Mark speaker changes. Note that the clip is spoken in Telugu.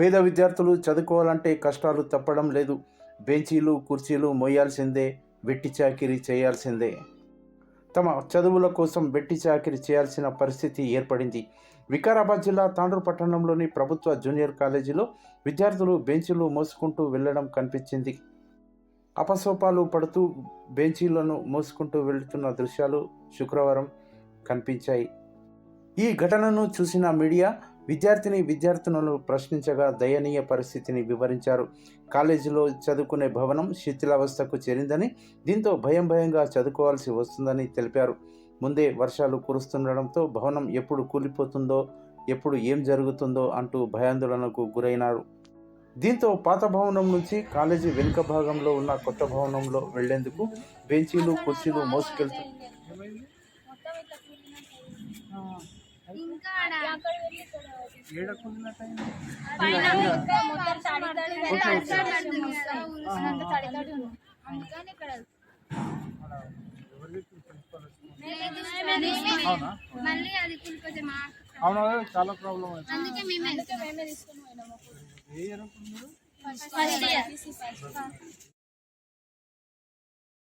Speaker 1: పేద విద్యార్థులు చదువుకోవాలంటే కష్టాలు తప్పడం లేదు. బెంచీలు కుర్చీలు మోయాల్సిందే వెట్టి చాకిరీ చేయాల్సిందే. తమ చదువుల కోసం వెట్టి చాకిరీ చేయాల్సిన పరిస్థితి ఏర్పడింది. వికారాబాద్ జిల్లా తాండూరు పట్టణంలోని ప్రభుత్వ జూనియర్ కాలేజీలో విద్యార్థులు బెంచీలు మోసుకుంటూ వెళ్ళడం కనిపించింది. అపసోపాలు పడుతూ బెంచీలను మోసుకుంటూ వెళుతున్న దృశ్యాలు శుక్రవారం కనిపించాయి. ఈ ఘటనను చూసిన మీడియా విద్యార్థిని విద్యార్థినులు ప్రశ్నించగా దయనీయ పరిస్థితిని వివరించారు. కాలేజీలో చదువుకునే భవనం శిథిలావస్థకు చేరిందని దీంతో భయం భయంగా చదువుకోవాల్సి వస్తుందని తెలిపారు. ముందే వర్షాలు కురుస్తుండడంతో భవనం ఎప్పుడు కూలిపోతుందో ఎప్పుడు ఏం జరుగుతుందో అంటూ భయాందోళనకు గురైనారు. దీంతో పాత భవనం నుంచి కాలేజీ వెనుక భాగంలో ఉన్న కొత్త భవనంలో వెళ్ళేందుకు బెంచీలు కుర్చీలు మోసుకెళ్తూ
Speaker 2: మళ్ళీ అది
Speaker 3: అవునా? చాలా ప్రాబ్లం అవుతుంది.
Speaker 2: అందుకే మేమే
Speaker 4: అందుకే మేమే తీసుకుని పోయినాము
Speaker 3: ఏ ఇయర్ అనుకుంటున్నారు
Speaker 4: ఫస్ట్ ఇయర్